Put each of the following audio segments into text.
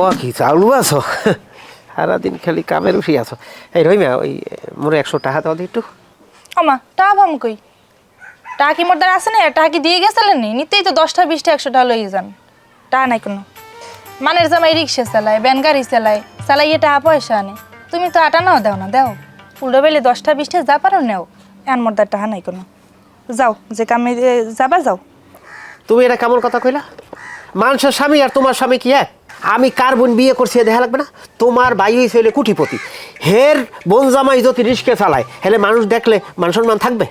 ও কি চাউলু আছো? সারাদিন খালি কামের উঠি আছো। এই রহিমা ওই মোর একশো টাকা দাও একটু। আমা টাকা পাম কই? টাকা কি মোর দ্বারা আছে না? টাকা কি দিয়ে গেছিলেন নি? নিতেই তো দশটা বিশটা একশো টাকা লইয়ে যান টাকা নাই কোনো। মানের জামাই রিক্সা চালায় ব্যান গাড়ি চালায় চালাইয়ে টাকা পয়সা আনে। তুমি তো আটা নাও দাও না দাও। উল্টো বেলে দশটা বিশটা যা পারো নেও। এন মোর দ্বার টাকা নাই কোনো। যাও যে কামে যাবা যাও। তুমি এটা কেমন কথা কইলা? মানুষের স্বামী আর তোমার স্বামী কি এক? আমি কার বোন বিয়ে করছি এ দেখা লাগবে না। তোমার ভাই হয়েছে কুটিপতি। হের বোন জামাই যদি রিস্কে চালায় হেলে মানুষ দেখলে মান সম্মান থাকবে?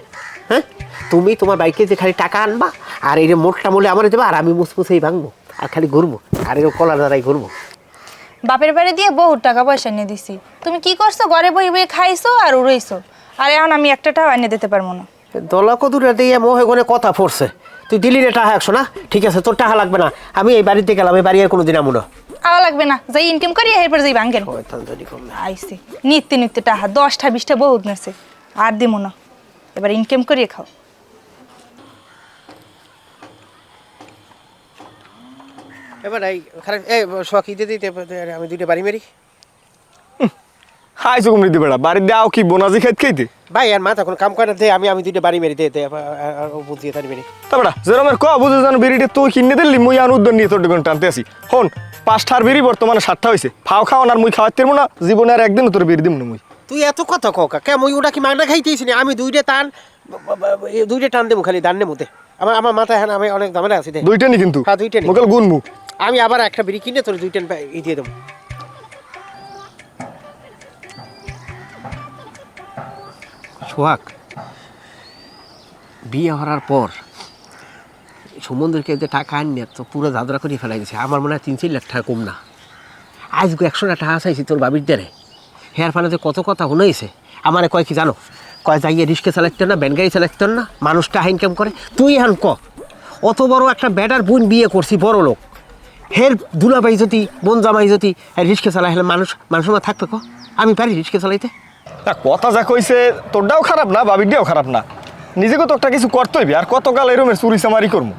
হ্যাঁ? তুমি তোমার বাইকে যে খালি টাকা আনবা আর এই যে মোটটা মূলে আমার দেবা আর আমি মুসমুসেই ভাঙবো আর খালি ঘুরবো আর এরকম কলার দ্বারাই ঘুরবো। বাপের বাড়ি দিয়ে বহুত টাকা পয়সা নিয়ে দিছি। তুমি কি করছ? ঘরে বই বই খাইছো আর উড়াইছো। আর এখন আমি একটা টাকা এনে দিতে পারব না। দলা কদুরে দিয়ে মোহে গনে কথা পড়ছে তুই দিলি রে টাকা একশো না? ঠিক আছে তোর টাকা লাগবে না। আমি এই বাড়িতে গেলাম এই বাড়ি আর কোনোদিন আমো না। আওয়া লাগবে না যাই ইনকাম করি এরপর যাই ভাঙ্গেন। আইসি। নিত্য নিত্য টাকা দশটা বিশটা বহুত নেছে আর দিব না। এবার ইনকাম করিয়ে খাও। এবার এই খারাপ এই শখ দিতে দিতে? আমি দুইটা বাড়ি মেরি। হাই সুকুম দিদি বেড়া? বাড়ি দাও কি বোনাজি খাইতে খাইতে? ভাই আর মা তখন কাম করে দে আমি আমি দুইটা বাড়ি মেরি দে দে তারি মেরি তারপরা যেরমের ক বুঝে জানো বিড়িটা তুই কিনে দিলি মুই আন উদ্যোগ নিয়ে তোর দোকান টানতে আসি হন পাঁচটার বিড়ি বর্তমানে সাতটা ফাও খাওয়ান আর মুই খাওয়াতে পারব না জীবনে আর একদিন তোর বিড়ি দিব না মুই। তুই এত কথা ককা কে মই ওটা কি মাগনা খাইতেছি না? আমি দুইটা টান দুইটা টান দেবো খালি দান্নে মতে আমার আমার মাথায় হ্যাঁ আমি অনেক দামের আছি দুইটা নি কিন্তু? হ্যাঁ, দুইটা নি। মোকাল গুনমু আমি আবার একটা বিড়ি কিনে তোর দুইটা ই দিয়ে দেবো। সোহাগ, বিয়ে হওয়ার পর সমুদ্রকে যে টাকা আনিয়ে তো পুরো দাদরা করে ফেলাই গেছে আমার মনে হয় তিন চার লাখ টাকা কম না। আজকে একশো টাকা চাইছি তোর বাবির দ্বারে হেয়ার ফানে যে কত কথা শুনেছে আমার কয় কি জানো? কয় যাইয়ে রিক্সা চালাইতে না ব্যান গাড়ি চালাইতে না, মানুষটা ইনকাম করে। তুই এখন ক? অত বড় একটা ব্যাটার বোন বিয়ে করছি, বড় লোক। হের দুলাবাই যদি, বোন জামাই যদি রিক্সা চালাই হলে মানুষ মানুষ আমার থাকবে ক? আমি পারি রিক্সা চালাইতে? তা কথা যা কইছে তোরটাও খারাপ না বাবিরটাও খারাপ না। নিজেকে তো একটা কিছু করতে হইবে আর কতকাল এরমের চুরি চামারি করব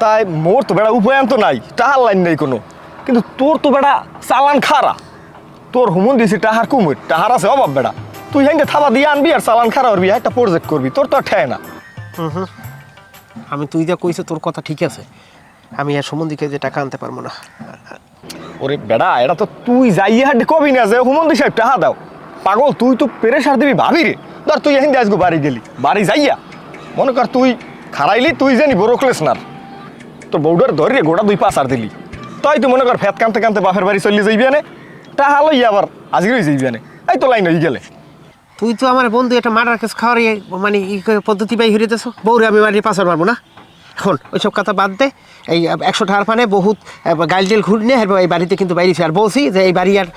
তাই মোর তো বেড়া উপায়ন তো নাই টাহার লাইন নেই কোনো। কিন্তু তোর তো বেড়া চালান খারা তোর হুমন দিছি টাহার কুমুর টাহার আছে অভাব বেড়া। তুই হেঁটে থাবা দিয়ে আনবি আর চালান খারা করবি একটা প্রজেক্ট করবি তোর তো আর ঠেয় না। আমি তুই যা কইছে তোর কথা ঠিক আছে। আমি আর সম্বন্ধীকে যে টাকা আনতে পারব না। ওরে বেড়া এটা তো তুই যাইয়ে হাঁটে কবি না যে হুমন্দি সাহেব টাহা দাও। পাগল, তুই তো পেরেশার দিবি ভাবি রে। ধর তুই এখান আজকে বাড়ি গেলি। বাড়ি যাইয়া, মনে কর তুই খারাইলি তুই জানি বড় ক্লেসনার তোর বউডার ধরে গোটা দুই পাঁচ আর দিলি। তাই তুই মনে কর ফ্যাত কানতে কানতে বাপের বাড়ি চলে যাইবি আনে। টাহা লই আবার আজকে যাইবি আনে। এই তো লাইন হয়ে গেলে। তুই তো আমার বন্ধু, একটা মার্ডার কেস খাওয়ার ইয়ে মানে পদ্ধতি পাই হইতেছ। বউরে আমি বাড়ি পাচার মারবো না? এখন ওইসব কথা বাদ দে। এই একশো টাকার পানে বহুত গাইল টেল ঘুরি নিয়ে এই বাড়িতে কিন্তু বাইরেছি আর বলছি যে এই বাড়ি আর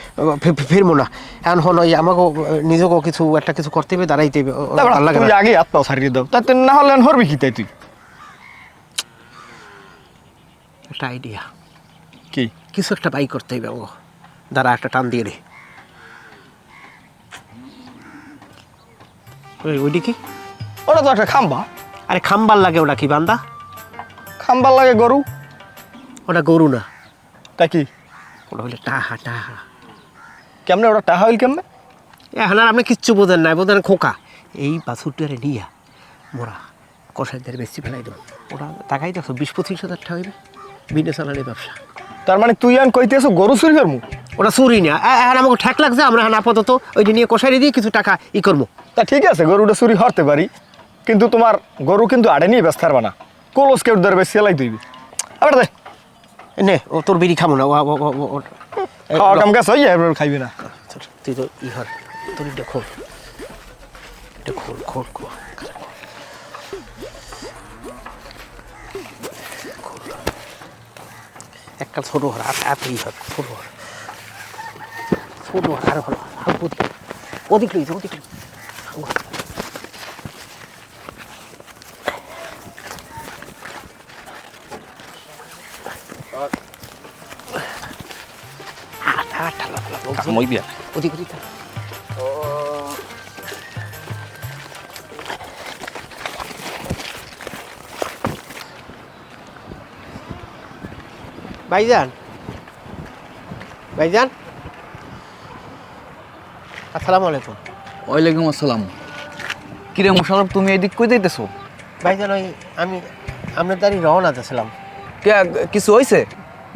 ফিরবো না। এখন হন ওই আমাকেও নিজেকেও কিছু একটা কিছু করতে হবে দাঁড়াইতে হবে। আগে হাত পাও ছাড়িয়ে দাও। তাতে না হলে হরবি কি তাই? তুই একটা আইডিয়া কি? কিছু একটা বাই করতে হবে ও। দাঁড়া একটা টান দিয়ে রে ওই ওইটি কি ওটা তো একটা খাম্বা। আরে খাম্বার লাগে ওটা কি বান্দা? খাম্বার লাগে গরু? ওটা গরু না। তা কি? ওটা হইলে টাহা টাহা। কেমনে ওটা টাহা হইল কেমনে? এখন আর আপনি কিচ্ছু বোঝেন নাই বোঝেন খোকা। এই বাছুরটারে নিয়া মোরা কষাইদের বেশি ফেলাই দেবো। ওটা টাকাই দেখো বিশ পঁচিশ হাজার টাকা হইবে। বিনা চালানি ব্যবসা। তার মানে তুই আন কইতেছো গরু চুরি করমু? ওটা চুরি না। এখন আমাকে ঠেক লাগছে আমরা এখন আপাতত ওইটা নিয়ে কষাই দিয়ে কিছু টাকা ই করব তা ঠিক আছে গরুটা চুরি হরতে পারি। কিন্তু তোমার গরু কিন্তু আড়ে নিয়ে ব্যস্ত না। কলস কেউ ধরে বেশি সেলাই দিবি আবার দে। নে ও তোর বিড়ি খাব না ও- ও- ও- ও- ও- এই খাওয়া কাম গাছ হইয়া এবার খাইবি না। তুই তো ই হর তোর এটা খোল। এটা খোল খোল। একটা ছোট হর আর হর ছোট হর। ছোট হর আর ওদিক ওদিক ওদিক লই মই বিয়া ওদিক ওদিক ভাইজান ভাইজান আসসালামু আলাইকুম ওয়ালাইকুম আসসালাম কিরে মোশারফ তুমি এদিক কই যাইতেছো? ভাইজান ওই আমি আপনার দাঁড়ি রওনা দিয়েছিলাম। কে কিছু হয়েছে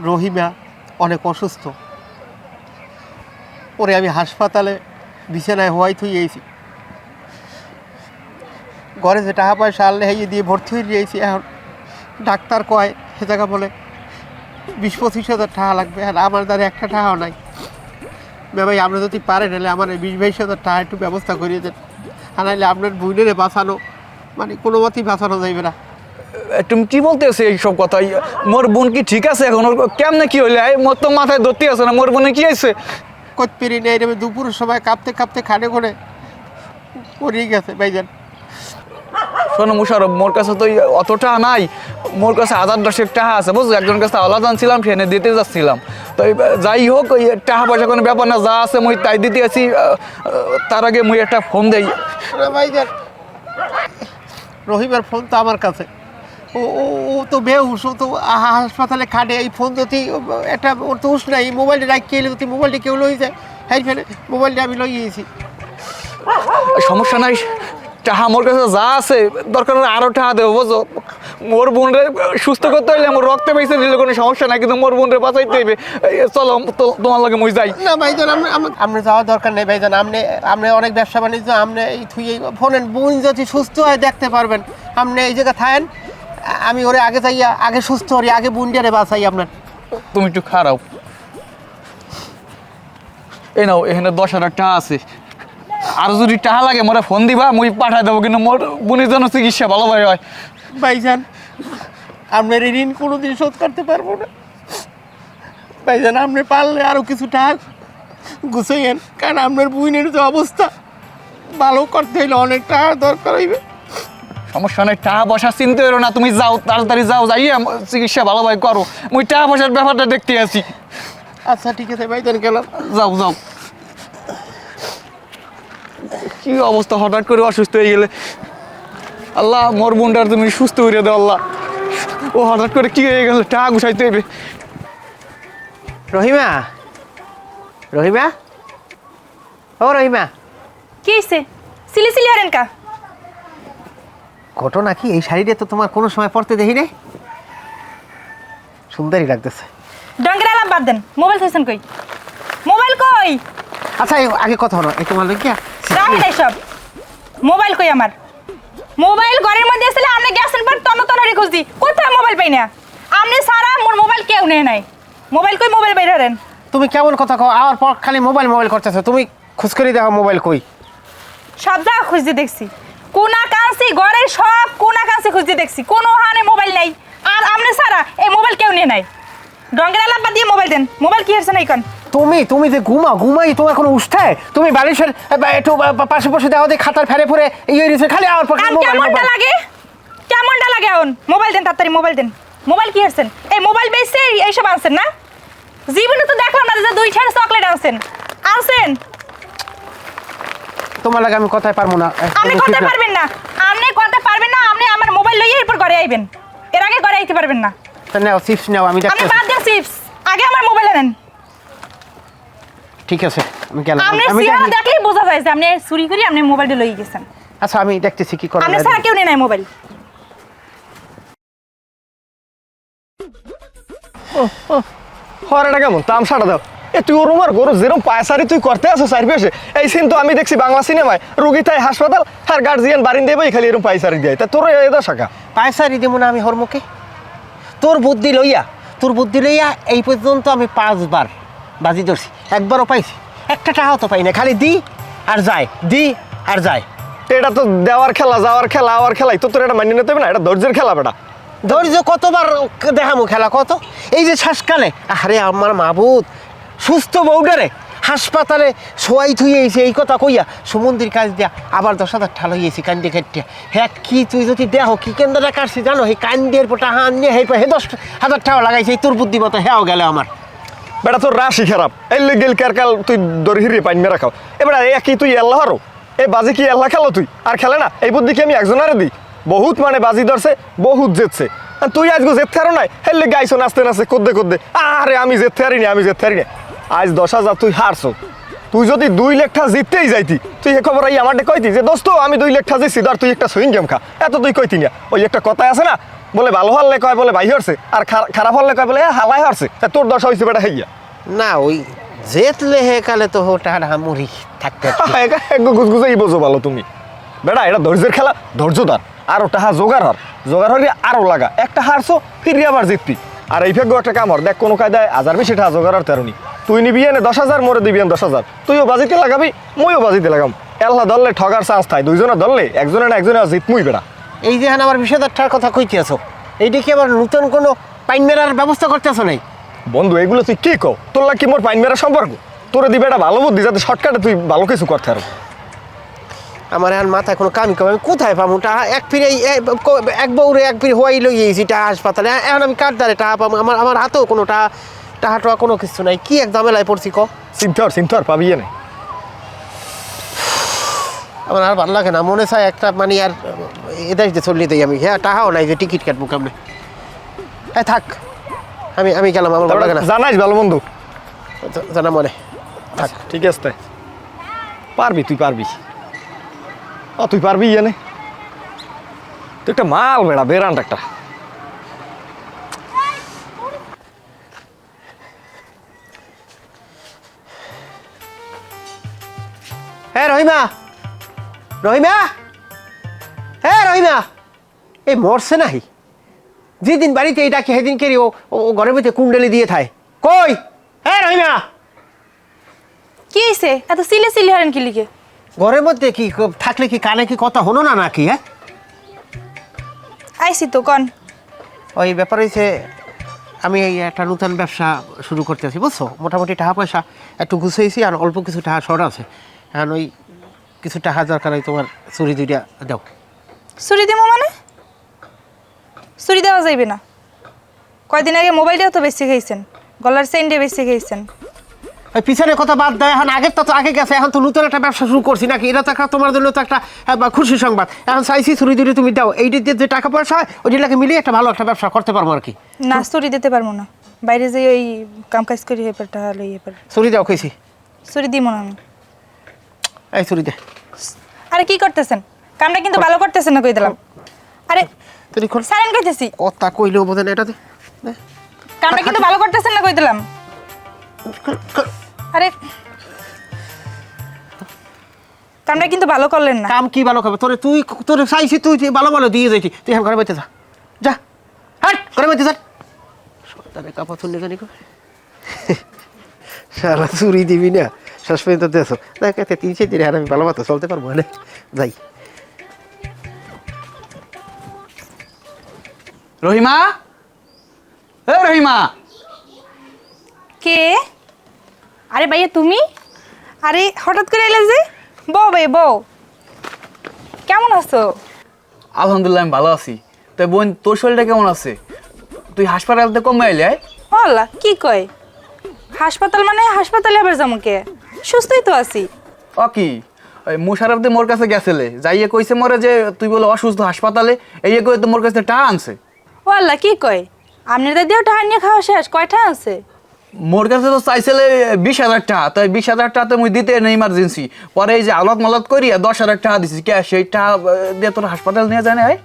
রহিমা অনেক অসুস্থ। ওরে আমি হাসপাতালে বিছানায় হওয়াই থুই এইছি ঘরে যে টাকা পয়সা আনলে হাইয়ে দিয়ে ভর্তি হয়ে দিয়েছি এখন ডাক্তার কয়, সে জায়গা বলে বিশ পঁচিশ হাজার টাকা লাগবে, আর আমার দ্বারা একটা টাকাও নাই। ভাই আপনি যদি পারেন নাহলে আমার এই বিশ বাইশ হাজার টাকা একটু ব্যবস্থা করিয়ে দেন। আর নাহলে আপনার বুইনেরে বাঁচানো মানে কোনো মতেই বাঁচানো যাইবে না। তুমি কি বলতেছো এইসব কথা? মোর বোন কি ঠিক আছে এখন? কেমনে কি হইলে? মোর তো মাথায় ধরতে আছে না, মোর বোনে কি হয়েছে কত পেরি নেই রে দুপুরের সময় কাঁপতে কাঁপতে খানে করে পড়িয়ে গেছে ভাইজান। শোনো মুশারফ মোর কাছে তো অতটা নাই। মোর কাছে হাজার দশেক টাকা আছে বুঝছ? একজন কাছে আলাদা ছিলাম ট্রেনে দিতে যাচ্ছিলাম। তো যাই হোক ওই টাকা পয়সা কোনো ব্যাপার না যা আছে মুই তাই দিতে আছি। তার আগে মুই একটা ফোন দেই। না ভাইজান রহিমের ফোন তো আমার কাছে। ও ও তো বেহুশ ও তো হাসপাতালে খাটে এই ফোন যদি একটা ওর তো হুশ নাই মোবাইলটা রাখি এলে যদি মোবাইলটা কেউ লই যায়। হ্যাঁ ফেলে মোবাইলটা আমি লই গিয়েছি সমস্যা নাই টাহা মোর কাছে যা আছে দরকার হলে আরও টাহা দেবো বুঝো মোর বোনরে সুস্থ করতে হইলে আমার রক্তে পয়সা দিলে কোনো সমস্যা নাই কিন্তু মোর বোনরে বাঁচাইতে হইবে। চলো তো- তোমার লাগে মুই যাই। না ভাইজান আপনি যাওয়ার দরকার নেই ভাইজান আপনি আপনি অনেক ব্যবসা বাণিজ্য আপনি এই থুই ফোনের বোন যদি সুস্থ হয় দেখতে পারবেন। আপনি এই জায়গা থাকেন আমি ওরে আগে চাইয়া আগে সুস্থ হরি আগে বুন্ডিয়ারে বাঁচাই আপনার। তুমি একটু খারাপ। এই নাও এখানে দশ হাজার টাকা আছে। আর যদি টাকা লাগে মোরে ফোন দিবা মুই পাঠাই দেবো কিন্তু মোর বোনের জন্য চিকিৎসা ভালোভাবে হয়। ভাইজান আপনার এই ঋণ কোনোদিন শোধ করতে পারব না। ভাইজান আপনি পারলে আরও কিছু টাকা গুছাইয়েন কারণ আপনার বুইনের যে অবস্থা ভালো করতে হইলে অনেক টাকার দরকার হইবে। সমস্যা নাই টাকা পয়সা চিনতে হইল না তুমি যাও তাড়াতাড়ি যাও যাইয়া চিকিৎসা ভালোভাবে করো। মুই টাকা পয়সার ব্যাপারটা দেখতে আছি। আচ্ছা ঠিক আছে ভাইজান গেলাম। যাও যাও। কি অবস্থা হঠাৎ করে অসুস্থ হয়ে গেলে? আল্লাহ মোর বোনটার তুমি সুস্থ করে দাও আল্লাহ। ও হঠাৎ করে কি হয়ে গেল টাকা গুছাইতে হইবে। রহিমা? রহিমা? ও রহিমা। কি হয়েছে সিলি সিলি হারেন কা? ঘটনা কি? এই শাড়িটা তো তোমার কোনো সময় পরতে দেখি রে সুন্দরই লাগতেছে। ডঙ্গের আলাপ বাদ দেন। মোবাইল থইছেন কই? মোবাইল কই? আচ্ছা এই আগে কথা হলো এই তোমার কি? রাখেন সব। মোবাইল কই আমার? মোবাইল ঘরের মধ্যে আসলে আপনি গেছেন পর তন্ন তন্ন খুঁজছি। কোথায় মোবাইল পাই না? আপনি সারা মোর মোবাইল কেউ নেয় নাই। মোবাইল কই মোবাইল বাইরে হারেন তুমি কেমন কথা কও? আমার পর খালি মোবাইল মোবাইল করতেছো। তুমি খুশ করে দেখো মোবাইল কই। সব জায়গা খুঁজতে দেখছি। কোনা কাঁচি ঘরের সব কোনা কাঁচি খুঁজতে দেখছি। কোনো হানে মোবাইল নাই। আর আপনি সারা এই মোবাইল কেউ নিয়ে নাই। ডঙ্গের আলাপ দিয়ে মোবাইল দেন। মোবাইল কি হচ্ছে না এখন তুমি তুমি যে ঘুমাও ঘুমাই তোমার কোনো উষ্ঠায় তুমি বালিশের এ, একটু পাশে পাশে দাও দিয়ে খাতার ফেরে ফুরে ইয়ে দিচ্ছে খালি আমার পক্ষে মোবাইল মোবাইল। লাগে? কেমনটা লাগে এখন? মোবাইল দেন তাড়াতাড়ি মোবাইল দেন। মোবাইল কি হচ্ছেন এই মোবাইল বেচছে এইসব আনছেন না? জীবনে তো দেখলাম না যে দুই ছেড়ে চকলেট আনছেন। আনছেন? তোমার লাগে আমি কথায় পারব না। আপনি তুমি না। পারবেন না। আপনি করতে পারবেন না আপনি আমার মোবাইল লইয়ে এরপর ঘরে আইবেন। এর আগে ঘরে আইতে পারবেন না। তা নাও চিপস নাও আমি আপনি বাদ দেন চিপস আগে আমার মোবাইল নেন। ঠিক আছে আমি গেলাম। আপনি আমি সিয়া দেখলেই বোঝা যায় যে আপনি চুরি করে আপনি মোবাইলটা লইয়ে গেছেন। আচ্ছা আমি দেখতেছি কি করা আপনি। ছাড়া কেউ নেই নাই মোবাইল হরাটা কেমন? তামসাটা দাও। এ তুই ওর উমার গরু যেরকম পায়সারি তুই করতে আসো পেশে এই সিন তো আমি দেখছি বাংলা সিনেমায় রুগী তাই হাসপাতাল আর গার্জিয়ান বারিন দেবে খালি এরকম পায়সারি দেয়। তা তোর এদা শাখা পয়সারি দেবো না আমি হরমুখে তোর বুদ্ধি লইয়া তোর বুদ্ধি লইয়া এই পর্যন্ত আমি পাঁচবার বাজি ধরছি। একবারও পাইছি। একটা টাকাও তো পাই না খালি দি আর যায়। দি আর যায়। এটা তো দেওয়ার খেলা যাওয়ার খেলা আওয়ার খেলাই। তো তোর এটা মানিয়ে নিতে হবে না? এটা ধৈর্যের খেলা বেটা। ধৈর্য কতবার দেখামো খেলা কত? এই যে শ্বাসকালে আরে আমার মাবুদ সুস্থ বউডারে হাসপাতালে শোয়াই থুইয়েছি এই কথা কইয়া সমুদ্রের কাজ দিয়া আবার দশ হাজার ঠালো হয়েছি কান্দি কাটিয়া হ্যাঁ কি তুই যদি দেহ, কি কেন্দ্রটা কাটছি জানো? এই কান্দের পোটা হান নিয়ে হে হে, দশ হাজার টাকা লাগাইছে, এই তোর বুদ্ধিমতো হ্যাঁ গেল আমার। বেটা, তোর রাশি খারাপ। এই গেল কার কাল তুই দর হিরে পাইন মেরা খাও। এবার এ কি তুই আল্লাহরও এই বাজি কি আল্লাহ খেলো তুই? আর খেলে না? এই বুদ্ধি কি আমি একজনারে দিই? বহুত মানে বাজি ধরছে, বহুত জেতছে। তুই আজকে জেত থারো নাই হেললে গাইছো নাচতে নাচতে, কোদ্দে কোদ্দে। আরে, আমি জেত থারি না আমি জেত থারি না আজ দশ হাজার তুই হারছো। তুই যদি দুই লাখ জিততেই যাইতি তুই এ খবর আই আমাকে কইতি যে দোস্ত আমি দুই লাখ জিতছি ধর তুই একটা সুইং গেম খা। এত তুই কইতি না। ওই একটা কথা আছে না বলে ভালো হলে কয় বলে ভাই হরছে আর খারা- খারাপ হলে কয় বলে "এ, হালাই হরছে। তোর দশা হয়েছে বেটা হইয়া। না ওই জেতলে হে কালে তো হোটা মুড়ি থাকতে একটু গুজগুজেই বোঝো ভালো তুমি। বেটা এটা ধৈর্যের খেলা ধৈর্য ধর। আরও টাহা জোগাড় হর। জোগাড় হলে আরও লাগা। একটা হারছো ফিরি আবার জিতবি। আর এই ভাগ্য একটা কাম হর। দেখ কোনো কায়দায় হাজার বেশি টাকা জোগাড় হর তেরোনি তুই নিবি এনে দশ হাজার মোরে দিবি এনে দশ হাজার। তুইও বাজিতে লাগাবি মইও বাজিতে লাগাম। এল্লা ধরলে ঠগার চান্স থাকে দুইজনে ধরলে একজনে না একজনে জিতমুই বেটা এই যে আমার টাকার কথা কইতে আছো এইটা কি আবার নতুন কোনো পাইন মেরার ব্যবস্থা করতেছো নাই বন্ধু এগুলো তুই কি কো তোর লাগ কি মোর পাইন মেরা সম্পর্ক? তোরে দিবে এটা ভালো বুদ্ধি যাতে শর্টকাটে তুই ভালো কিছু করতে পারো আমার এখন মাথায় কোনো কামি কম আমি কোথায় পাবো? টাকা এক ফিরে এক বউরে এক ফিরে হওয়াই লই গেছি টাকা হাসপাতালে। এখন আমি কার দ্বারে টাকা পাবো? আমার আমার হাতেও কোনো টাকা টাকা টাকা কোনো কিছু নাই। কি এক ঝামেলায় পড়ছি ক? চিন্তা হর পাবি এনে আমার আর ভালো লাগে না মনে চায় একটা মানে আর এদেশ দিয়ে চলিয়ে দিই আমি। হ্যাঁ টাকাও নাই যে টিকিট কাটবো কেমনে? হ্যাঁ থাক। আমি আমি গেলাম আমার ভালো লাগে না। জানাইস ভালো বন্ধু? জানা মনে। থাক ঠিক আছে। পারবি তুই পারবি ও তুই পারবি এনে তুই একটা মাল বেড়া বেরান একটা। রহিমা রহিমা হ্যাঁ রহিমা এই মরছে নাহি। যেদিন বাড়িতে ডাকি সেদিন কেরি ও ও ঘরের মধ্যে কুণ্ডলি দিয়ে থায়। কই? হ্যাঁ রহিমা! কি হয়েছে এত সিলে সিলে হারেন কি লিখে ঘরের মধ্যে কি থাকলে কি কানে কি কথা হলো না নাকি হ্যাঁ? আইসি তো কন। ওই ব্যাপার হয়েছে আমি এই একটা নতুন ব্যবসা শুরু করতেছি বুঝছ? মোটামুটি টাকা পয়সা একটু গুছাইছি আর অল্প কিছু টাকা শর্ট আছে। এখন ওই কিছু টাকা দরকার হয় তোমার চুরি দুইটা দাও। চুরি দিব মানে? চুরি দেওয়া যাইবে না। কয়দিন আগে মোবাইলটাও তো বেশি খাইছেন গলার চেইনটা বেশি খাইছেন ওই পিছনের কথা বাদ দেয় এখন আগের তো আগে গেছে এখন তো নতুন একটা ব্যবসা শুরু করছি নাকি? এটা তো একটা তোমার জন্য তো একটা বা খুশি সংবাদ। এখন চাইছি চুরি দুটি তুমি দাও এই দিয়ে যে টাকা পয়সা হয় ওই ওইগুলোকে মিলিয়ে একটা ভালো একটা ব্যবসা করতে পারব আর কি। না চুরি দিতে পারব না। বাইরে যে ওই কাম কাজ করি হেপার টাকা লই চুরি দাও কইছি। চুরি দিব না আমি। এই চুরি দে। আরে কি করতেছেন? কামটা কিন্তু ভালো করতেছেন না কই দিলাম। আরে তুই খোল। সারেন কইতেছি। কথা কইলেও বোধ এটা দে। কামটা কিন্তু ভালো করতেছেন না কই দিলাম। আরে কামটা কিন্তু ভালো করলেন না। কাম কি ভালো খাবে তোরে তুই তোর চাইছি তুই তুই ভালো ভালো দিয়ে যাইতি তুই এখন ঘরে বাইতে যা। যা। হাট। ঘরে বাইতে যা। সন্তানে কাপড় শুনলে জানি কো সারা চুরি দিবি না। শেষ পর্যন্ত দেছো দেখ এতে তিন চার দিনে আর আমি ভালো মতো চলতে পারব না যাই। রহিমা? এ রহিমা! কে? আরে ভাইয়া তুমি? আরে হঠাৎ করে এলে যে? বউ ভাই বউ। কেমন আছো? আলহামদুলিল্লাহ আমি ভালো আছি। তাই বোন তোর শরীরটা কেমন আছে? তুই হাসপাতালতে কমে এলে আয় আল্লাহ কি কয়? হাসপাতাল মানে হাসপাতালে আবার যাব কে? সুস্থই তো আছি। ও কি? ওই মুশারফদে মোর কাছে গেছিলে। যাইয়ে কইছে মরে যে তুই বলে অসুস্থ হাসপাতালে এই কই তো মোর কাছে টাকা আনছে। ও আল্লাহ কি কয়? আপনার দাদিও টাকা নিয়ে খাওয়া শেষ কয়টা আছে মোর কাছে তো চাইছিলে বিশ হাজার টাকা তাই বিশ হাজার টাকা তো মুই দিতে না ইমার্জেন্সি পরে এই যে আলাদ মালাত করিয়া দশ হাজার টাকা দিছি। কে সেই টাকা দিয়ে তোর হাসপাতাল নিয়ে যায় না ভাই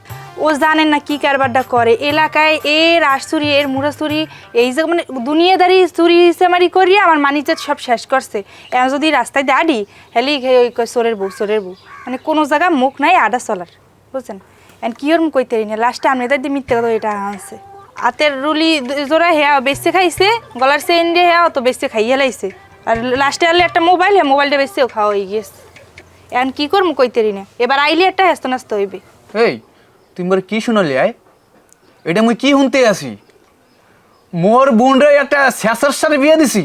ও জানেন না কি কারবারটা করে। এলাকায় এর আশচুরি এর মুড়াচুরি এই যে মানে দুনিয়াদারি চুরি সেমারি করিয়া আমার মানিজ্যত সব শেষ করছে। এখন যদি রাস্তায় দাঁড়ি হেলি ওই চোরের বউ সোরের বউ। মানে কোনো জায়গা মুখ নাই আডা চলার, বুঝছেন? এখন কি ওর কইতে না, লাস্টে আমি দাদি মিথ্যে কথা এটা আনছে। হাতের রুলি জোড়া হেয়া বেশি খাইছে, গলার চেইন দিয়ে হেয়া তো বেশি খাইয়ে লাইছে। আর লাস্টে আনলে একটা মোবাইল হ্যাঁ মোবাইলটা বেশিও খাওয়া হয়ে গিয়েছে। এখন কি করব কইতে না, এবার আইলে একটা হেস্ত নাস্ত হইবে। এই তুই মোর কি শুনলি আয় এটা মুই কি শুনতে আছি? মোর বোনরে একটা শেষের সাথে বিয়ে দিছি,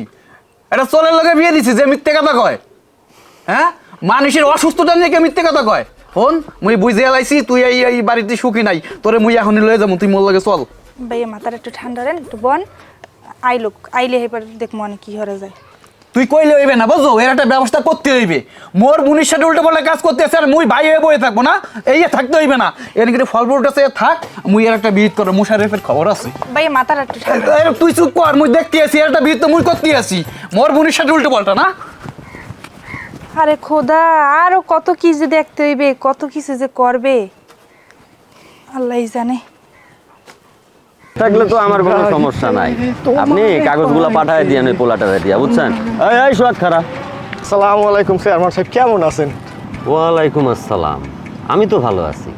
একটা চলের লগে বিয়ে দিছি, যে মিথ্যে কথা কয়। হ্যাঁ? মানুষের অসুস্থতা নিয়ে কে মিথ্যে কথা কয়। হন মুই বুঝে এলাইছি তুই এই এই বাড়িতে সুখী নাই, তোরে মুই এখনই লয়ে যাব, তুই মোর লগে চল। ভাইয়া, মাথার একটু ঠান্ডা রেন একটু বন। আইলুক, আইলে এবার দেখব অনেক কি হরে যায়। তুই কইলে হইবে না বুঝো এর একটা ব্যবস্থা করতে হইবে। মোর মুনির সাথে উল্টো পাল্টা কাজ করতে আছে আর মুই ভাই হয়ে বয়ে থাকব না এই থাকতে হইবে না। এর কিন্তু ফল ফ্রুট আছে থাক মুই এর একটা বিহিত করো মুশারেফের খবর আছে। ভাই ঠান্ডা তুই চুপ কর মুই দেখতে আছি এর একটা বিহিত তো মুই করতে আছি। মোর মুনির সাথে উল্টো পাল্টা না? আরে খোদা আরও কত কি যে দেখতে হইবে কত কিছু যে করবে। আল্লাহই জানে। থাকলে তো আমার কোনো সমস্যা নাই। আপনি কাগজগুলো পাঠায় দিয়ে ওই পোলাটারে দিয়া বুঝছেন? এই এই সোয়াদ খারা আসসালামু আলাইকুম চেয়ারম্যান সাহেব কেমন আছেন? ওয়ালাইকুম আসসালাম। আমি তো ভালো আছি।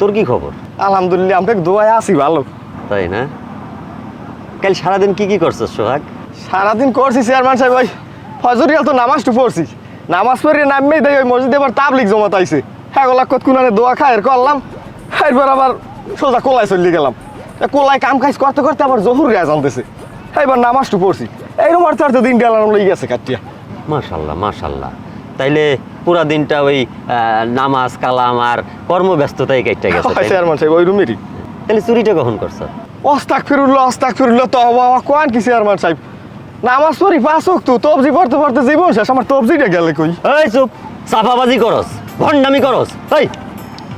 তোর কি খবর? আলহামদুলিল্লাহ আপনাকে দোয়ায় আছি ভালো। তাই না? কাল সারাদিন কি কি করছিস সোহাগ? সারাদিন করছি চেয়ারম্যান সাহেব ওই ফজরিয়াল তো নামাজ নামাজটু পড়ছি। নামাজ পড়ে নামে দেয় ওই মসজিদে আবার তাবলিক জমাত আইছে। হ্যাঁ গোলা কত কুনানে দোয়া খায় করলাম। এরপর আবার সোজা কোলায় চলে গেলাম। কোলায় কাম কাজ করতে করতে আবার জহুর গায়ে জানতেছে এবার নামাজটু পড়ছি। এইরকম আর তো দিন ডেলানো লই গেছে কাটিয়া। মাশাল্লাহ মাশাল্লাহ। তাইলে পুরা দিনটা ওই নামাজ কালাম আর কর্মব্যস্ততায় কেটে গেছে? চেয়ারম্যান সাহেব ওই রুমেরই। তাহলে চুরিটা কখন করছ? অস্তাক ফিরুল্লাহ অস্তাক ফিরুল্লাহ তো বাবা কোয়ান কি চেয়ারম্যান সাহেব? নামাজ পড়ি পাঁচ হোক তো তবজি পড়তে পড়তে জীবন শেষ আমার তবজিটা গেলে কই? এই চুপ সাফাবাজি করস ভণ্ডামি করস। এই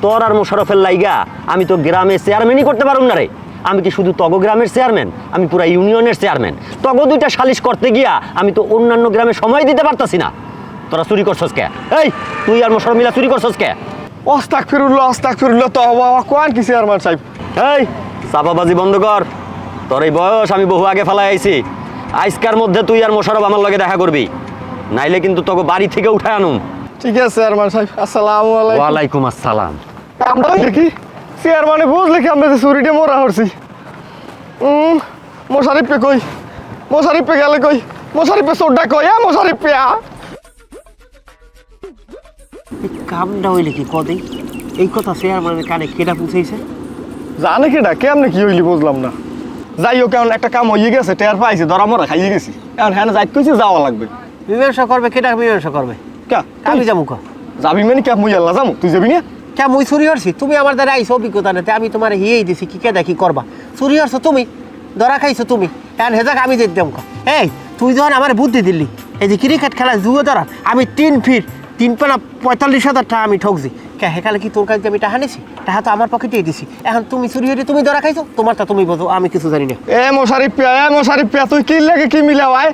তোর আর মোশারফের লাইগা আমি তো গ্রামে চেয়ারম্যানই করতে পারুম না রে। আমি কি শুধু তগ গ্রামের চেয়ারম্যান আমি পুরা ইউনিয়নের চেয়ারম্যান তগ দুইটা সালিশ করতে গিয়া আমি তো অন্যান্য গ্রামে সময় দিতে পারতাছি না। তোরা চুরি করছস কে? এই তুই আর মোশারফ মিলা চুরি করছস কে? অস্তাক ফিরুল্লাহ অস্তাক ফিরুল্লাহ তো বাবা কোয়ান কি চেয়ারম্যান সাহেব। এই চাপাবাজি বন্ধ কর। তোর এই বয়স আমি বহু আগে ফেলাই আইছি। আজকার মধ্যে তুই আর মোশারফ আমার লগে দেখা করবি। নাইলে কিন্তু তোকে বাড়ি থেকে উঠায় আনুম। ঠিক আছে চেয়ারম্যান সাহেব আসসালামু আলাইকুম। ওয়ালাইকুম আসসালাম। আমরা দেখি চেয়ারম্যানে বুঝলে কি আমরা যে চুরিটা মোরা হরছি? উম মশারিফ পে কই? মশারিফ পে গেলে কই? মশারিফ পে সোডা কই হ্যাঁ মশারিফ পে আ কামটা হইলে কি কদেই এই কথা শেয়ার মানে কানে কেটা পুষাইছে জানে কেডা? কেমনে কি হইলি বুঝলাম না। যাই হোক কেমন একটা কাম হয়ে গেছে টের পাইছে ধরা মরা খাইয়ে গেছি। এখন হ্যাঁ যাই কইছে যাওয়া লাগবে। মীমাংসা করবে কেটা মীমাংসা করবে? কা? কালি যাব কা? যাবি মানে কে? মুই আল্লাহ যাব? তুই যাবি না? কে, মুই চুরি হরছি? তুমি আমার দ্বারা আইসো অভিজ্ঞতা নেতে, আমি তোমার হিয়েই দিছি, কি কে দেখি করবা? চুরি হরছো তুমি, ধরা খাইছো তুমি এখন হেজাক আমি যেতে দেবো এই, তুই যখন আমার বুদ্ধি দিলি, এই যে ক্রিকেট খেলা জুয়ো ধরা, আমি তিন ফিট, তিন পানা পঁয়তাল্লিশ হাজার টাকা আমি ঠকছি। কে হেকালে কি তোর কাছে আমি টাকা নিছি? টাকা তো আমার পকেটেই দিছি। এখন তুমি চুরি হরে তুমি ধরা খাইছো? তোমারটা তুমি বোঝো, আমি কিছু জানি না। এ মশারিফ পে এ মশারিফ পে তুই কি লাগে কি মিলাও, আয়?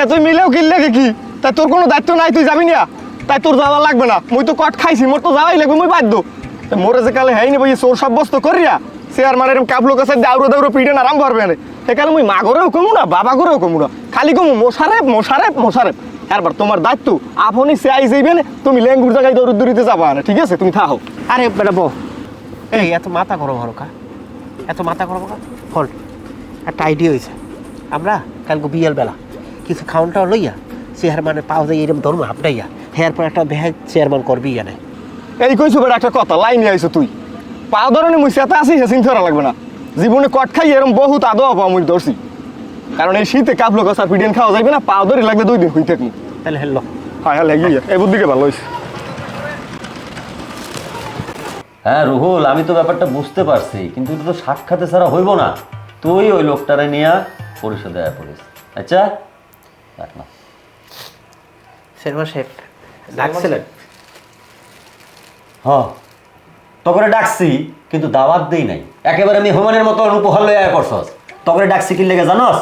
এ তুই মিলাও কি লাগে কি? তাই তোর কোনো দায়িত্ব নাই, তুই যাবি না? তাই তোর যাওয়া লাগবে না। মুই তো কট খাইছি মোর তো যাওয়াই লাগবে মুই বাধ্য। মোরে যে কালে হ্যাঁ নিব চোর সাব্যস্ত করিয়া চেয়ার মানে এরকম কাবলো কাছে দাউরো দাউরো পিঠে আরাম করবে না সেকালে মুই মা ঘরেও কমু না বাবা ঘরেও কমু না। খালি কমু মোশারেফ মোশারেফ মোশারেফ এরবার তোমার দায়িত্ব আপনি সে আই যাইবেন তুমি লেঙ্গুর জায়গায় দৌড় দৌড়িতে যাবা না ঠিক আছে? তুমি থাকো আরে বেটা বউ। এই এত মাথা গরম হলো কা? এত মাথা গরম কা? ফল একটা আইডিয়া হয়েছে। আমরা কালকে বিয়ের বেলা কিছু খাউনটাও লইয়া চেয়ারম্যানে পাও যাই এরকম ধর্ম হাফটাইয়া হেয়ার পর একটা বেহাই চেয়ারম্যান করবি এনে এই কইছো বেটা একটা কথা লাইনে আইছো তুই। পা ধরনে মুই সেটা আছি হেসিং ধরা লাগবে না। জীবনে কট খাই এরম বহুত আদো পাওয়া মুই ধরছি। কারণ এই শীতে কাপলো কষা পিডিয়ান খাওয়া যাইবে না পা ধরে লাগবে দুই দিন হই থাকি তাহলে হেললো। হ্যাঁ হ্যাঁ লেগে এই বুদ্ধিকে ভালো হয়েছে হ্যাঁ রুহুল আমি তো ব্যাপারটা বুঝতে পারছি কিন্তু এটা তো সাক্ষাতে ছাড়া হইব না। তুই ওই লোকটারে নিয়ে পরিশোধে আয়া পড়িস। আচ্ছা? রাখলাম চেয়ারম্যান সাহেব ডাকছিলেন হ তকরে ডাকছি কিন্তু দাওয়াত দেই নাই। একেবারে আমি হুমানের মতো উপহার লইয়া করছস। ডাকছি কি লেগে জানস?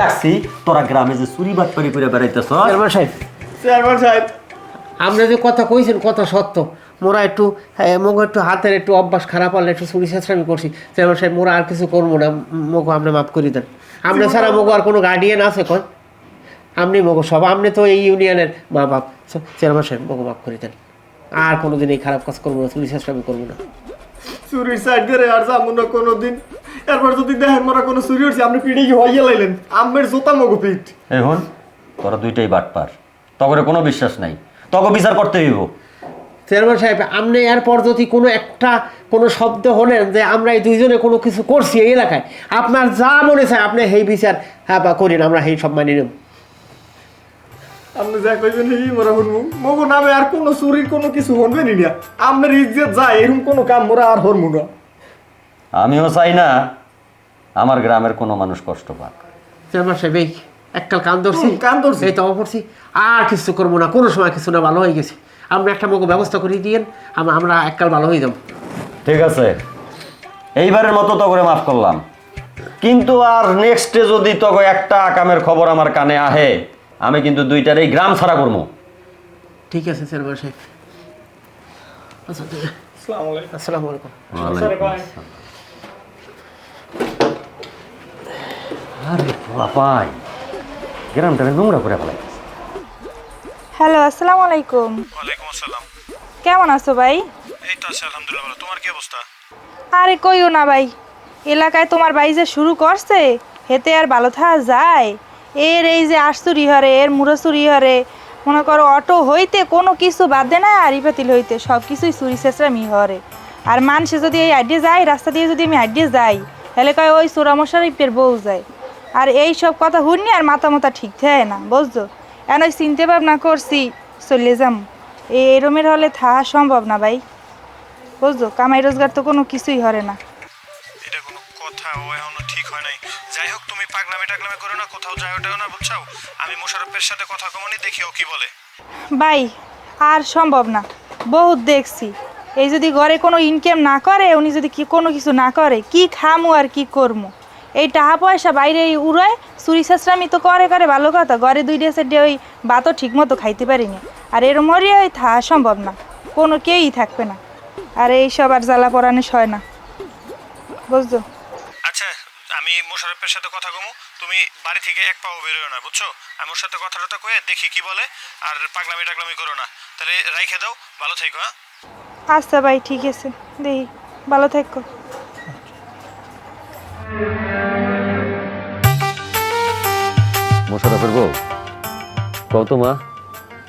ডাকছি তোরা গ্রামে যে চুরি বাটপারি করে বেড়াইতেছস। চেয়ারম্যান সাহেব। চেয়ারম্যান সাহেব। আমরা যে কথা কইছেন কথা সত্য। মোরা একটু মোগো একটু হাতের একটু অভ্যাস খারাপ হলে একটু চুরি চেষ্টা করছি। চেয়ারম্যান সাহেব মোরা আর কিছু করব না। মোগো আপনি মাফ করে দেন। আপনি ছাড়া মোগো আর কোনো গার্ডিয়ান আছে কন আপনি মোগো সব আপনি তো এই ইউনিয়নের মা বাপ চেয়ারম্যান সাহেব মোগো মাফ করে দেন। আর কোনো দিন এই খারাপ কাজ করব না চুরি চেষ্টা আমি করব না। চুরির সাইড করে আর যাব না কোনো দিন এরপর যদি দেখেন মোরা কোনো চুরি হচ্ছে আপনি পিড়ি কি হইয়া লাইলেন? আমের জোতা মগো পিঠ। এখন তোরা দুইটাই বাটপার তকরে কোনো বিশ্বাস নাই। তকে বিচার করতে হইব। চেয়ারম্যান সাহেব আপনি এরপর যদি কোনো একটা কোনো শব্দ হলেন যে আমরা এই দুইজনে কোনো কিছু করছি এই এলাকায় আপনার যা মনে চায় আপনি সেই বিচার হ্যাঁ বা করেন আমরা সেই সব মানি নেব। আপনি যা কইবেন এই মোরা হনমু মগো নামে আর কোনো চুরির কোনো কিছু হনবে নি না আমের ইজ্জত যায় এরকম কোনো কাম মোরা আর হরমু না। আমিও চাই না আমার গ্রামের কোনো মানুষ কষ্ট পাক। চেয়ারম্যান সাহেব এই এককাল কান ধরছি। কান ধরছি। এই তো পড়ছি আর কিছু করব না কোনো সময় কিছু না ভালো হয়ে গেছে। আমরা একটা মতো ব্যবস্থা করে দিয়েন আমরা এককাল ভালো হয়ে যাব। ঠিক আছে। এইবারের মতো তো করে মাফ করলাম। কিন্তু আর নেক্সটে যদি তবে একটা আকামের খবর আমার কানে আহে আমি কিন্তু দুইটার এই গ্রাম ছাড়া করব। ঠিক আছে আচ্ছা। আসসালামু আলাইকুম। আরে বাপাই গ্রামটারে নোংরা করে ফেলাই। হ্যালো আসসালামু আলাইকুম। ওয়ালাইকুম আসসালাম। কেমন আছো ভাই? এই তো আছে আলহামদুলিল্লাহ ভালো। তোমার কি অবস্থা? আরে কইও না ভাই এলাকায় তোমার ভাই যে শুরু করছে হেতে আর ভালো থাকা যায়? এর এই যে আশচুরি হরে, এর মুড়োচুরি হরে, মনে করো অটো হইতে কোনো কিছু বাদ না, আর ইপাতিল হইতে সব কিছুই চুরি চেঁচড়ামি হরে। আর মানুষে যদি এই আইডিয়া যায়, রাস্তা দিয়ে যদি আমি আইডিয়া যাই, তাহলে কয় ওই চোরামশার ইপের বউ যায়। আর এই সব কথা শুনি আর মাথা মাথা ঠিক থাকে না, বুঝছ? এন ওই চিনতে ভাবনা করছি, চলে যাম। এই এরমের হলে থাকা সম্ভব না ভাই, বুঝছ? কামাই রোজগার তো কোনো কিছুই হরে না। কথা ও এখনও ঠিক হয় নাই। যাই হোক, তুমি পাগলামি টাগলামি করো না, কোথাও যাই ওটাও না, বুঝছ? আমি মোশারফের সাথে কথা কমনি দেখি ও কি বলে। ভাই, আর সম্ভব না। বহুত দেখছি। এই যদি ঘরে কোনো ইনকাম না করে, উনি যদি কি কোনো কিছু না করে, কি খামু আর কি করমু? এই টাকা পয়সা বাইরে উড়ায়, চুরি চেঁচড়ামি তো করে করে, ভালো কথা। ঘরে দুই ডেসের ডে ওই ভাতও ঠিক মতো খাইতে পারিনি। আর এর মরিয়া ওই থা, সম্ভব না। কোনো কেউই থাকবে না। আর এই সব আর জ্বালা পরানো সয় না। আচ্ছা আমি মোশারফের সাথে কথা কমু। তুমি বাড়ি থেকে এক পাও বেরোয় না বুঝছ? আমি ওর সাথে কথা টথা কয়ে দেখি কি বলে আর পাগলামি টাগলামি করো না। তাহলে রাইখে দাও ভালো থেকো হ্যাঁ? আচ্ছা ভাই ঠিক আছে। দেখি ভালো থাকো। মোশারফের বউ? কত মা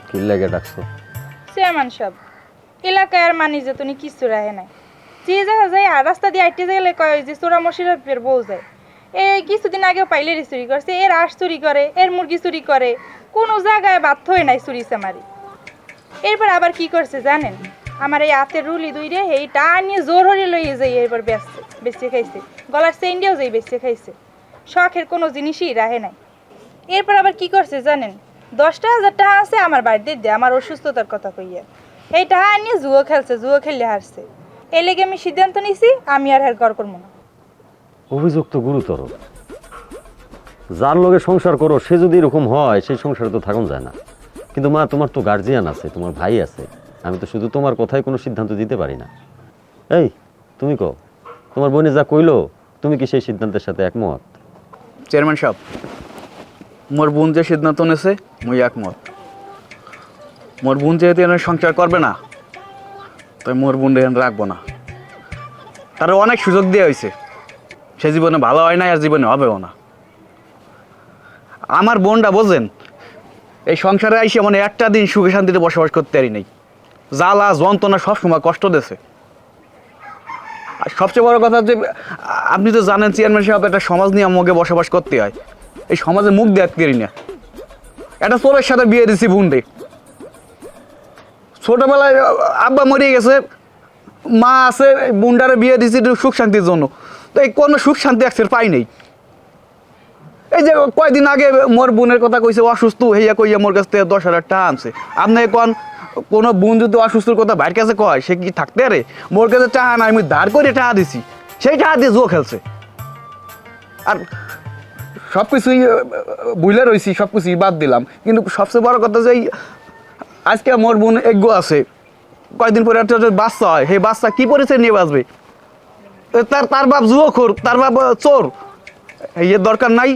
কি লাগে ডাকছো? চেয়ারম্যান সব এলাকায় আর মানি যে তুমি কিছু রাহে নাই। যে জায়গা যায় আর রাস্তা দিয়ে আইতে গেলে কয় যে চোরা মশিরের বউ যায়। এই কিছুদিন আগেও পাইলেরই চুরি করছে, এর আঁশ চুরি করে, এর মুরগি চুরি করে, কোনো জায়গায় বাধ্য হয়ে নাই চুরি চামারি। এরপর আবার কি করছে জানেন? আমার এই হাতের রুলি দুই রে এই টানিয়ে জোর হরে লইয়ে যাই এরপর বেচছে, বেচে খাইছে। গলার চেইন দিয়েও যাই বেচে খাইছে। শখের কোনো জিনিসই রাহে নাই। এরপর আবার কি করছে জানেন? দশটা হাজার টাকা আছে আমার বাড়িতে দিয়ে আমার অসুস্থতার কথা কইয়া। এই টাকা নিয়ে জুয়ো খেলছে, জুয়ো খেললে হারছে। এই লেগে আমি সিদ্ধান্ত নিছি, আমি আর হের ঘর করব না। অভিযোগ তো গুরুতর। যার লগে সংসার করো, সে যদি এরকম হয়, সেই সংসারে তো থাকুন যায় না। কিন্তু মা, তোমার তো গার্জিয়ান আছে, তোমার ভাই আছে। আমি তো শুধু তোমার কথাই কোনো সিদ্ধান্ত দিতে পারি না। এই, তুমি কো তোমার বোনে যা কইলো, তুমি কি সেই সিদ্ধান্তের সাথে একমত? চেয়ারম্যান সাহেব, মোর বোন যে সিদ্ধান্ত নেছে, মুই একমত। মোর বোন যেহেতু এনে সংসার করবে না, তাই মোর বোন রাখব না। তার অনেক সুযোগ দেওয়া হয়েছে সে জীবনে ভালো হয় না আর জীবনে হবেও না। আমার বোনটা বোঝেন, এই সংসারে আইসে মানে একটা দিন সুখে শান্তিতে বসবাস করতে পারি নাই। জ্বালা, যন্ত্রণা সবসময় কষ্ট দেছে। আর সবচেয়ে বড় কথা যে, আপনি তো জানেন চেয়ারম্যান সাহেব একটা সমাজ নিয়ে আমাকে বসবাস করতে হয়। এই সমাজে মুখ দেখতে পারি না। একটা চোরের সাথে বিয়ে দিছি বোনরে। ছোটবেলায় আব্বা মরিয়ে গেছে, মা আছে, বোনটারে বিয়ে দিছি সুখ শান্তির জন্য। তো এই কোনো সুখ শান্তি একসের পাই নেই। এই যে কয়দিন আগে মোর বোনের কথা কইছে, অসুস্থ হইয়া কইয়া মোর কাছ থেকে দশ হাজার টাকা আনছে। আপনি কোন, কোনো বোন যদি অসুস্থর কথা বাইরের কাছে কয়, সে কি থাকতে আরে মোর কাছে টাকা না আমি ধার করে টাকা দিছি। সেই টাকা দিয়ে জো খেলছে। আর সব কিছুই বুঝলে রয়েছি সব কিছুই বাদ দিলাম। কিন্তু সবচেয়ে বড় কথা যে আজকে মোর বোন এগ্য আছে। কয়েকদিন পরে একটা বাচ্চা হয়, সেই বাচ্চা কি পরিচয় নিয়ে বাঁচবে? তার তার বাপ জুয়োখোর তার বাপ চোর। এই এর দরকার নাই।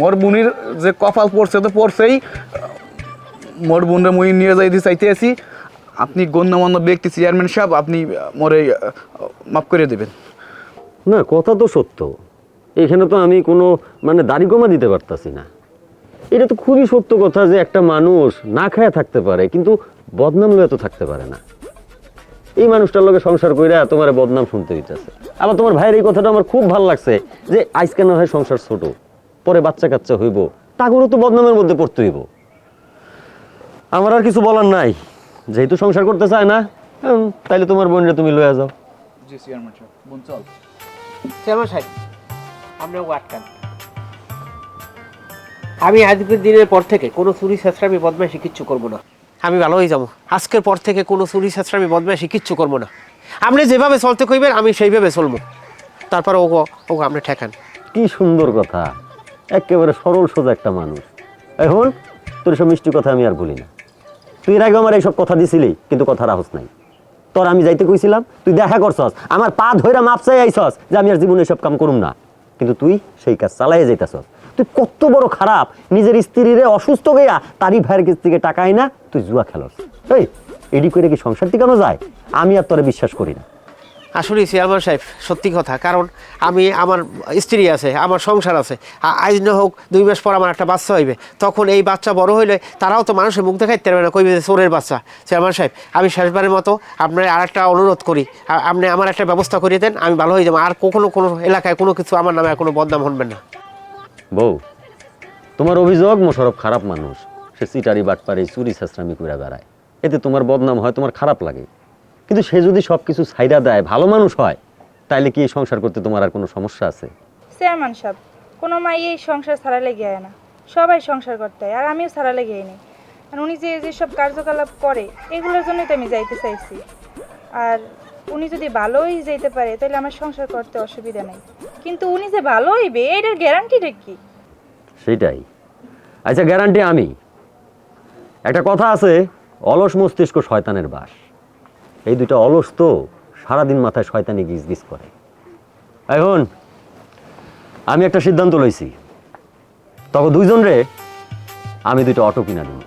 মোর বোনের যে কপাল পড়ছে তো পড়ছেই। মোর বোনরে মুই নিয়ে যাই যাইতে চাইতে আছি। আপনি গণ্যমান্য ব্যক্তি চেয়ারম্যান সাহেব আপনি মোরে মাফ করে দেবেন। না কথা তো সত্য। এখানে তো আমি কোনো মানে দাড়ি কমা দিতে পারতাছি না। এটা তো খুবই সত্য কথা যে একটা মানুষ না খায়া থাকতে পারে কিন্তু বদনাম লয়ে তো থাকতে পারে না। এই মানুষটার লগে সংসার কইরা তোমার বদনাম শুনতে হইতেছে। আবার তোমার ভাইয়ের এই কথাটা আমার খুব ভালো লাগছে যে আজকে না হয় সংসার ছোট পরে বাচ্চা কাচ্চা হইব তাগুলো তো বদনামের মধ্যে পড়তে হইব। আমার আর কিছু বলার নাই। যেহেতু সংসার করতে চায় না তাইলে তোমার বোনরে তুমি লয়ে যাও। জি চেয়ারম্যান সাহেব বোন চল। চেয়ারম্যান সাহেব আপনি আটকান। আমি আজকের দিনের পর থেকে কোনো চুরি ছেঁচড়ামি বদমাইশি কিচ্ছু করব না। আমি ভালো হয়ে যাব। আজকের পর থেকে কোনো চুরি ছেঁচড়ামি বদমাইশি কিচ্ছু করব না। আপনি যেভাবে চলতে কইবেন, আমি সেইভাবে চলবো। তারপরে ও ও আপনি ঠেকান। কি সুন্দর কথা। একেবারে সরল সোজা একটা মানুষ। এখন তোর সব মিষ্টি কথা আমি আর বলি না। তুই এর আগে আমার এইসব কথা দিছিলি, কিন্তু কথা রাহস নাই। তোর আমি যাইতে কইছিলাম, তুই দেখা করছস। আমার পা ধইরা মাপ চাই আইছস যে আমি আর জীবনে এসব কাম করুম না। কিন্তু তুই সেই কাজ চালাইয়ে যাইতাছস। তুই কত বড় খারাপ? নিজের স্ত্রীরে অসুস্থ গিয়া তারই ভাইয়ের কাছ থেকে টাকা না, তুই জুয়া খেলস। এই, এডি করে কি সংসার টিকানো যায়? আমি আর তোরে বিশ্বাস করি না। আসলে চেয়ারম্যান সাহেব, সত্যি কথা, কারণ আমি আমার স্ত্রী আছে, আমার সংসার আছে। আজ না হোক দুই মাস পর আমার একটা বাচ্চা হইবে। তখন এই বাচ্চা বড় হইলে তারাও তো মানুষের মুখ দেখাইতে পারবে না, কইবে চোরের বাচ্চা। চেয়ারম্যান সাহেব, আমি শেষবারের মতো আপনার আর একটা অনুরোধ করি। আপনি আমার একটা ব্যবস্থা করিয়ে দেন, আমি ভালো হয়ে যাব। আর কখনো কোনো এলাকায় কোনো কিছু আমার নামে কোনো বদনাম হনবেন না। বউ, তোমার অভিযোগ মোশারফ খারাপ মানুষ। সে চিটারি বাটপারি চুরি ছেঁচড়ামি করে বেড়ায়। এতে তোমার বদনাম হয়, তোমার খারাপ লাগে। কিন্তু সে যদি সব কিছু ছাইরা দেয়, ভালো মানুষ হয়, তাইলে কি সংসার করতে তোমার আর কোনো সমস্যা আছে? চেয়ারম্যান সাহেব, কোনো মাই এই সংসার ছাড়া লেগে না। সবাই সংসার করতে হয় আর আমিও ছাড়া লেগে নেই। আর উনি যে যেসব কার্যকলাপ করে, এগুলোর জন্যই তো আমি যাইতে চাইছি। আর উনি যদি ভালোই যাইতে পারে, তাহলে আমার সংসার করতে অসুবিধা নেই। কিন্তু উনি যে ভালো হইবে এটার গ্যারান্টিটা কি? সেটাই। আচ্ছা গ্যারান্টি আমি। একটা কথা আছে, অলস মস্তিষ্ক শয়তানের বাস। এই দুটো অলস তো সারাদিন মাথায় শয়তানি গিজ গিজ করে এখন আমি একটা সিদ্ধান্ত লইছি। তখন দুইজন রে, আমি দুটো অটো কিনা দিব।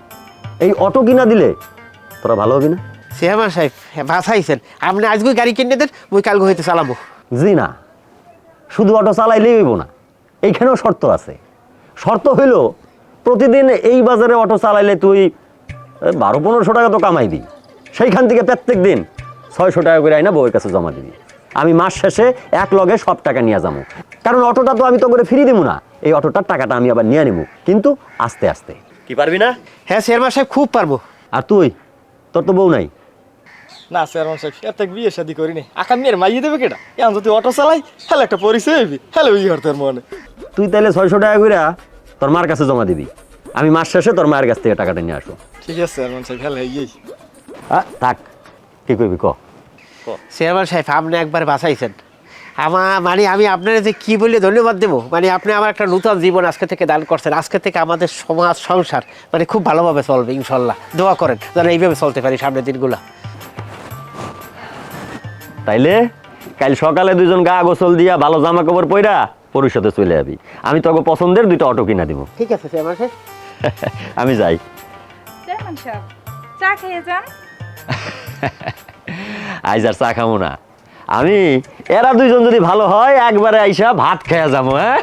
এই অটো কিনা দিলে তোরা ভালো হবি না? চেয়ারম্যান সাহেব বাঁচাইছেন। আপনি আজকে গাড়ি কিনে দেন মুই কালকে হইতে চালাবো। জি না। শুধু অটো চালাইলেই হইব না। এইখানেও শর্ত আছে। শর্ত হইল প্রতিদিন এই বাজারে অটো চালাইলে তুই বারো পনেরোশো টাকা তো কামাইবি। সেইখান থেকে প্রত্যেক দিন ছয়শো টাকা করে আইনা বউয়ের কাছে জমা দিবি। আমি মাস শেষে এক লগে সব টাকা নিয়ে যাব। কারণ অটোটা তো আমি তো করে ফিরিয়ে দিব না। এই অটোটার টাকাটা আমি আবার নিয়ে নিব। কিন্তু আস্তে আস্তে। কি পারবি না? হ্যাঁ চেয়ারম্যান সাহেব খুব পারব। আর তুই? তোর তো বউ নাই। না চেয়ারম্যান সাহেব এত বিয়ে শাদি করিনি। আকাম মেয়ের মাইয়ে দেবে কেটা এখন যদি অটো চালাই হ্যালো একটা পরিচয় হইবি। হ্যালো ই হরতের মনে। তুই তাহলে ছয়শো টাকা করে তোর মার কাছে জমা দিবি। আমি মাস শেষে তোর মায়ের কাছ থেকে টাকাটা নিয়ে আসব। ঠিক আছে চেয়ারম্যান সাহেব হ্যালো এই আ, থাক কি করবি ক? চেয়ারম্যান সাহেব আপনি একবার বাঁচাইছেন। আমার মানে আমি আপনার যে কি বলে ধন্যবাদ দেবো মানে আপনি আমার একটা নূতন জীবন আজকে থেকে দান করছেন। আজকে থেকে আমাদের সমাজ সংসার মানে খুব ভালোভাবে চলবে ইনশাল্লাহ। দোয়া করেন যেন এইভাবে চলতে পারি সামনের দিনগুলো। তাইলে কাল সকালে দুজন গা গোসল দিয়া ভালো জামা কাপড় পইরা পরিষদে চলে যাবি আমি তোকে পছন্দের দুইটা অটো কিনা দিব। ঠিক আছে চেয়ারম্যান সাহেব। আমি যাই। চেয়ারম্যান সাহেব চা খেয়ে যান। আইজ আর চা খাব না। আমি এরা দুইজন যদি ভালো হয় একবারে আইসা ভাত খেয়ে যাব হ্যাঁ?